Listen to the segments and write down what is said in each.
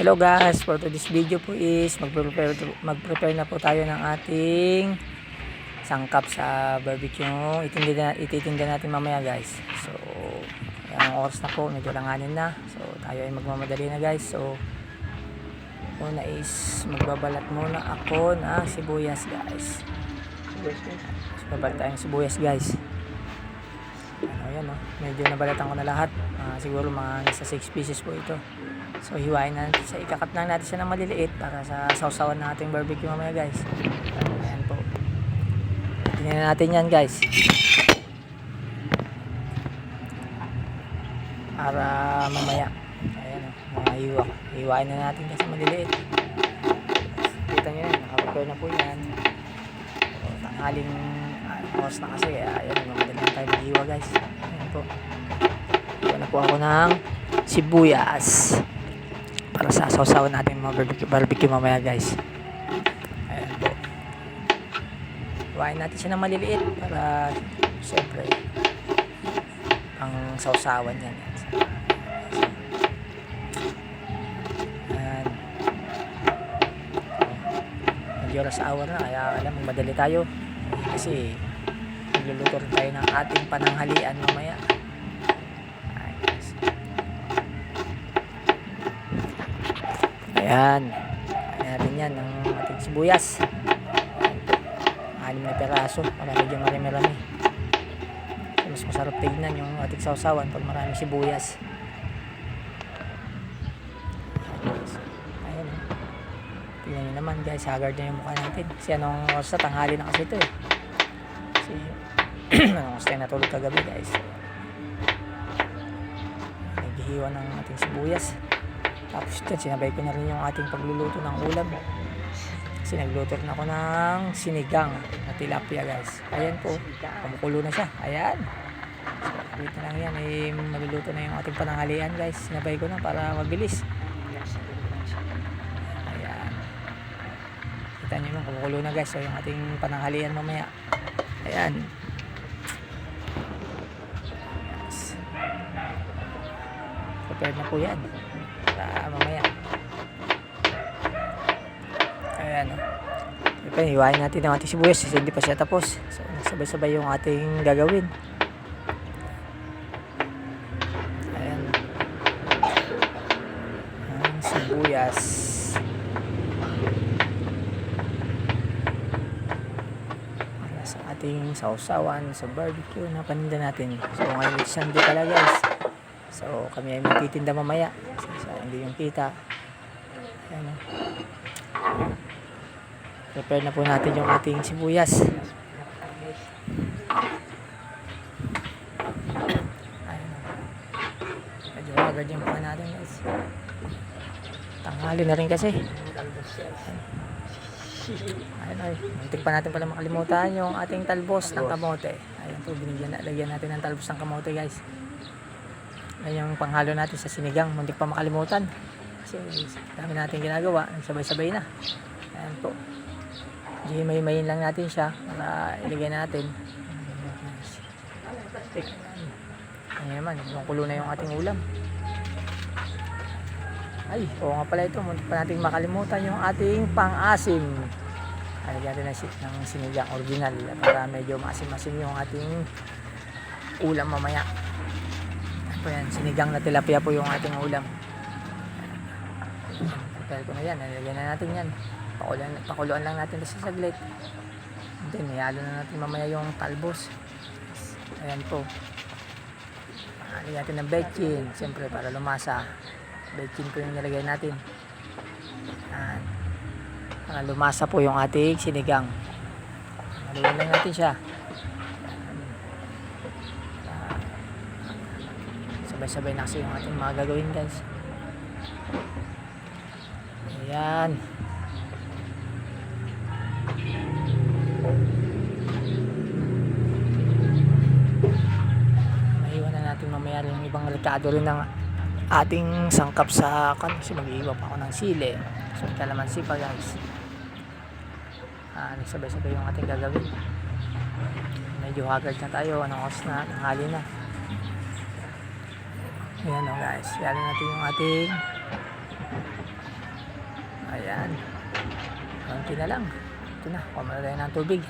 Hello guys, for today's video po is mag-prepare, mag-prepare na po tayo ng ating sangkap sa barbecue. Itinda, ititinda natin mamaya guys. So, ang oras na po, medyo langanin na. So, tayo ay magmamadali na guys. So, una is magbabalat muna ako ng sibuyas guys. So, babalat tayong sibuyas guys. Ano yan oh, medyo nabalatan ko na lahat. Ah, siguro mga nasa 6 pieces po ito. So hiwain na natin siya. Ikakat lang natin siya ng maliliit para sa sausawan ng ating barbecue mamaya guys. Ayan po. Tingnan natin yan guys. Para mamaya. Ayan o. Mga hiwa. Hiwain na natin kasi maliliit. Kita nyo yan. Nakaprepare na po yan. So, tanghaling uh, oras na kasi. Ayan. Mamadali na tayo maghiwa guys. Ayan po. Hiwa na po ako ng sibuyas para sa sausawan natin mga barbecue, barbecue mamaya guys. Ayan po. Iwain natin siya ng maliliit para syempre ang sausawan yan. Ayan. Medyo oras hour na kaya alam magmadali tayo. Kasi magluluto rin tayo ng ating pananghalian mamaya Ayan. Ayan natin yan ng ating sibuyas. Anim na peraso para medyo marami-rami. Mas masarap tignan yung ating sausawan pag maraming sibuyas. Ayan. Tingnan nyo naman guys, haggard na yung mukha natin. Kasi anong oras na, tanghali na kasi ito eh. Kasi anong oras tayo natulog kagabi guys. Naghihiwa ng ating sibuyas. Tapos dyan, sinabay ko na rin yung ating pagluluto ng ulam. Kasi nagluto rin ako ng sinigang na tilapia guys. Ayan po, kumukulo na siya. Ayan. So, na lang yan, ay maluluto na yung ating pananghalian guys. Sinabay ko na para mabilis. Ayan. Kita nyo naman, kumukulo na guys. So, yung ating pananghalian mamaya. Ayan. Yes. Prepared na po yan para mamaya. Ayan. Ito, hiwain natin ang ating sibuyas kasi hindi pa siya tapos. So, sabay-sabay yung ating gagawin. Ayan. Ang sibuyas. Para sa ating sausawan sa barbecue na paninda natin. So, ngayon is Sunday pala guys. So, kami ay magtitinda mamaya. So, hindi yung kita. Ayan. Prepare na po natin yung ating sibuyas. Ayan. Medyo agad yung mukha natin guys. Tanghali na rin kasi. Ayan ay. Muntik pa natin pala makalimutan yung ating talbos ng kamote. Ayan po, binigyan lagyan natin ng talbos ng kamote guys. Ayan yung panghalo natin sa sinigang. Muntik pa makalimutan. Kasi dami natin ginagawa. Nagsabay-sabay na. Ayan po. Gimay-mayin lang natin siya para ilagay natin. Ayan naman. Kulo na yung ating ulam. Ay, oo nga pala ito. Muntik pa natin makalimutan yung ating pang-asim. Lagyan natin ng, si- ng sinigang original para medyo maasim-asim yung ating ulam mamaya. Po yan, sinigang na tilapia po yung ating ulam. Prepare ko na yan, nalagyan na natin yan. Pakuluan, pakuluan lang natin sa saglit. Then, ihalo na natin mamaya yung talbos. Ayan po. Lagyan natin ng bechin, siyempre para lumasa. Bechin po yung nilagay natin. Ayan. Para lumasa po yung ating sinigang. Haluan lang natin siya. Sabay-sabay na kasi yung ating mga gagawin guys. Ayan. Maiwan na natin mamaya yung ibang rekado rin ng ating sangkap sa kan kasi mag-iiwa pa ako ng sili. So kalamansi pa guys. Ah, nagsabay-sabay yung ating gagawin. Medyo haggard na tayo anong oras na tanghali na Ayan o guys. Lalo natin yung ating Ayan. Konti na lang. Ito na. Kumala tayo ng tubig.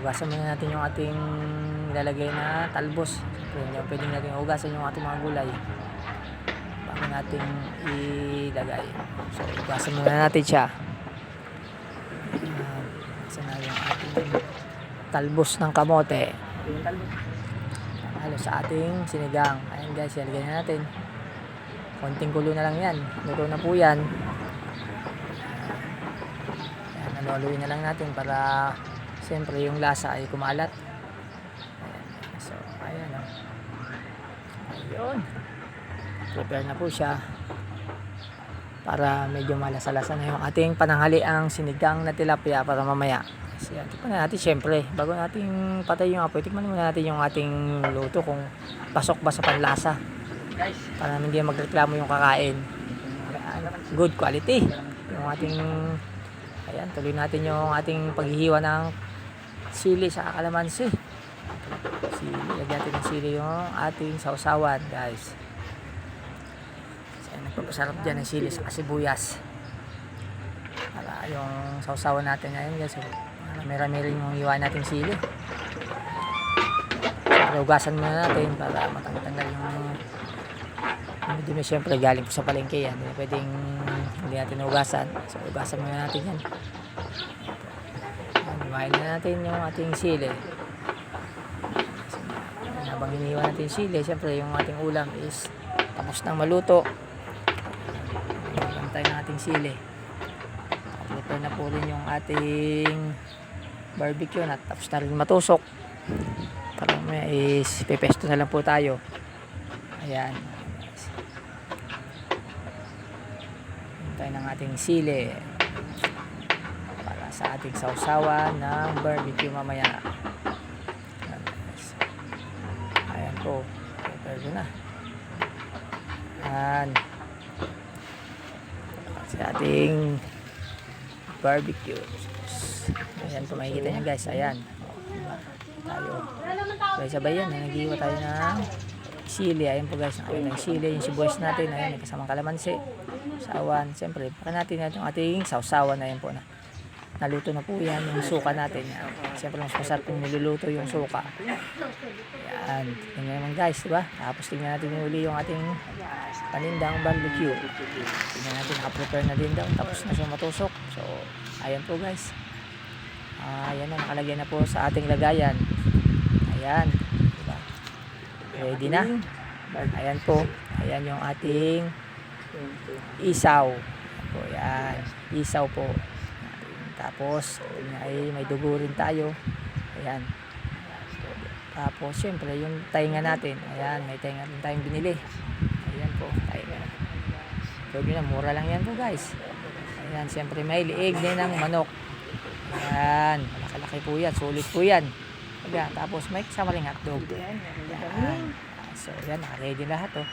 Hugasan muna natin yung ating ilalagay na talbos. Hindi pwede natin hugasan yung ating mga gulay. Bago natin ilagay. So, hugasan muna natin siya. Ayan. Hugasan na yung ating talbos ng kamote. Halo sa ating sinigang. Ayan guys, ilagay na natin. Konting kulo na lang yan. Luto na po yan. Ayan, haluhaluin na lang natin para siyempre yung lasa ay kumalat. Ayan. So, ayan o. Ayun. Prepare na po siya para medyo malasa-lasa na yung ating pananghali ang sinigang na tilapia para mamaya. Kasi yan, tikman na natin syempre, bago natin patay yung apoy, tikman muna natin yung ating luto kung pasok ba sa panlasa. Para hindi magreklamo yung kakain. Ayan, Good quality. Yung ating, ayan, tuloy natin yung ating paghihiwa ng sili sa kalamansi. Sili, lagyan natin ng sili yung ating sausawan, guys. Kasi nagpapasarap dyan ng sili sa sibuyas. Para yung sausawan natin ngayon, guys. So, marami rin yung hiwa nating sili. Siyempre, hugasan muna natin para matanggal yung dumi siyempre galing po sa palengke yan. Hindi pwedeng hindi natin hugasan. So, hugasan muna natin yan. Hiwain na natin yung ating sili. So, habang hiniwa natin sili, siyempre yung ating ulam is tapos nang maluto. Hiwain tayo ng ating sili. Prepare na po rin yung ating barbecue na tapos na rin matusok. Para may is pepesto na lang po tayo. Ayan. tayo ng ating sili para sa ating sausawan ng barbecue mamaya Ayan, po ko na ayan sa ating barbecue ayan po makikita nyo guys. Ayan. Tayo. Sabay-sabay yan naghiwa tayo ng sili. Ayan po guys. Ang ating sili. Yung sibuyas natin ayan may kasamang kalamansi. Sawan. Siyempre baka natin natin yung ating sausawan na yan po na. Naluto na po yan yung suka natin. Yan. siyempre mas masarap yung niluluto yung suka. Yan tingnan naman guys diba? Tapos tingnan natin uli yung ating panindang barbecue. Tingnan natin nakaprepare na din daw. Tapos na siya matusok. So ayan po guys ayan na nakalagay na po sa ating lagayan. Ayan diba? Ready na? Ayan po. Ayan yung ating isaw. Po yan. Isaw po. Tapos yun ay may dugo rin tayo. Ayan. Tapos syempre yung tainga natin. Ayan may tainga rin tayong binili. Ayan po tainga. Pwede na mura lang yan po guys. Ayan syempre may liig din ng manok ayan malaki po yan sulit po yan ayan tapos may kasama rin hotdog ayan so yan naka-ready lahat oh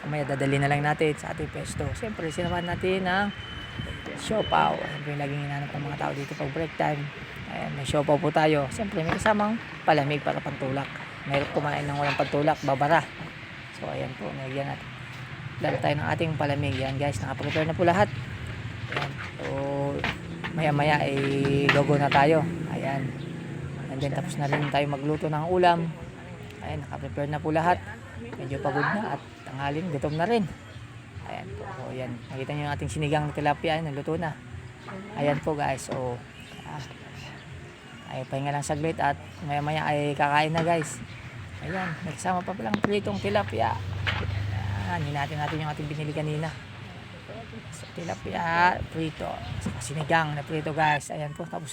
Kumaya dadali na lang natin sa ating pesto. Siyempre, sinamahan natin ng siopaw. Ayan po yung laging hinanap ng mga tao dito pag break time. Ayan, may siopaw po tayo. Siyempre, may kasamang palamig para pantulak. Mayroon kumain ng walang pantulak, babara. So, ayan po, nilagyan natin. Dala tayo ng ating palamig. Yan guys, nakaprepare na po lahat. Ayan. So, maya maya ay logo na tayo. Ayan. And then, tapos na rin tayo magluto ng ulam. Ayan, nakaprepare na po lahat. Medyo pagod na at tanghalin, gutom na rin. Ayan po. So, ayan. Nakita nyo yung ating sinigang na tilapia. Ayan, naluto na. Ayan po guys. So, ah, ay pahinga lang saglit at maya maya ay kakain na guys. Ayan. May kasama pa palang pritong tilapia. Ayan. Hinatin natin yung ating binili kanina. So, tilapia, prito. Sinigang na prito guys. Ayan po. Tapos